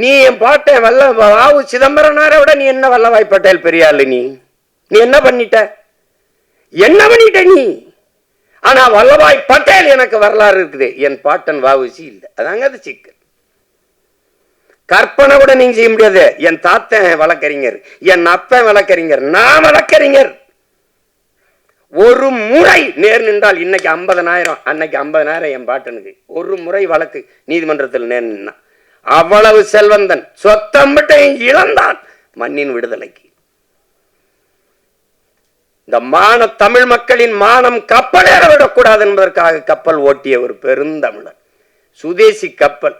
நீ என் பாட்டை வல்ல வாவு சிதம்பரனாரை விட நீ என்ன வல்லபாய் பட்டேல் பெரிய நீ? நீ என்ன பண்ணிட்ட? என்ன பண்ணிட்ட நீ? ஆனா வல்லபாய் பட்டேல் எனக்கு வரலாறு இருக்குது. என் பாட்டன் வாவுசி இல்லை. அதாங்க அது சிக்கல். கற்பனை கூட நீங்க செய்ய முடியாது. என் தாத்தன் வழக்கறிஞர். என் அப்பன் வழக்கறிஞர். நான் வழக்கறிஞர். ஒரு முறை நேர் நின்றால் இன்னைக்கு ஐம்பதனாயிரம் அன்னைக்கு ஐம்பதனாயிரம் என் பாட்டனுக்கு. ஒரு முறை வழக்கு நீதிமன்றத்தில் நேர் நின்னா. அவ்வளவு செல்வந்தன். சொத்தம்பட்டையும் இழந்தான் மண்ணின் விடுதலைக்கு. இந்த மான தமிழ் மக்களின் மானம் கப்பலேற விடக்கூடாது என்பதற்காக கப்பல் ஓட்டிய ஒரு பெருந்தமிழன் சுதேசி கப்பல்.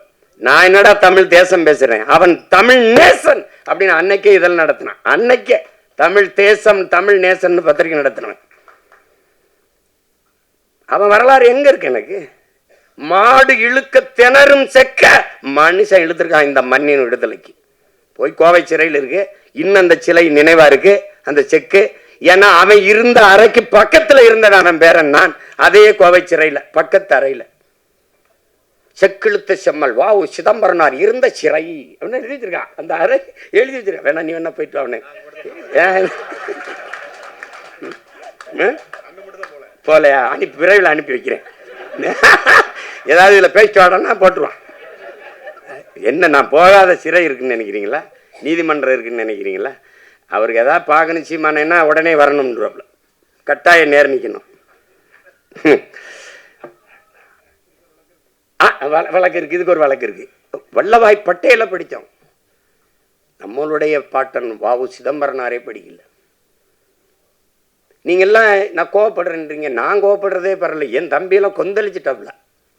நான் என்னடா தமிழ் தேசம் பேசுறேன்? அவன் தமிழ் நேசன் அப்படின்னு அன்னைக்கே இதெல்லாம் நடத்தினான். அன்னைக்கே தமிழ் தேசம் தமிழ் நேசன் பத்திரிகை நடத்தினான் அவன் வரலாறு எங்க இருக்கு எனக்கு? மாடு இழுக்க திணறும் செக்க மனுஷன் இழுத்துருக்கான் இந்த மண்ணின் விடுதலைக்கு. போய் கோவை சிறையில் இருக்கு. இன்னும் அந்த சிலை நினைவா இருக்கு. அந்த செக்கு. ஏன்னா அவன் இருந்த அறைக்கு பக்கத்தில் இருந்தது அவன் பேரன் நான். அதே கோவை சிறையில பக்கத்து அறையில். செக்கிழுத்த செம்மல். வா சிதம்பரனார் இருந்த சிறை. அப்படின்னு எழுதி வச்சிருக்கான் அந்த அறை எழுதி வச்சிருக்கான். வேணா நீ வேணா போயிட்டு வா அவனே. ம்? போலையா? அனுப்பி விரைவில் அனுப்பி வைக்கிறேன். ஏதாவது இதில் பேசிட்டு வாடனா போட்டுருவான். என்ன நான் போகாத சிறை இருக்குன்னு நினைக்கிறீங்களா? நீதிமன்றம் இருக்குன்னு நினைக்கிறீங்களா? அவருக்கு எதாவது பார்க்கணும் சீமானேன்னா உடனே வரணும்ன்றப்பல. கட்டாயம் நேர் நிற்கணும் ஆ வழக்கு இருக்கு இதுக்கு ஒரு வழக்கு இருக்கு. வல்லவாய் பட்டேல படித்தோம். நம்மளுடைய பாட்டன் வாவு சிதம்பரனாரே படிக்கல. நீங்கள்லாம் நான் கோவப்படுறேன்றீங்க. நான் கோவப்படுறதே பரவாயில்ல. என் தம்பியெல்லாம் கொந்தளிச்சிட்டாப்ல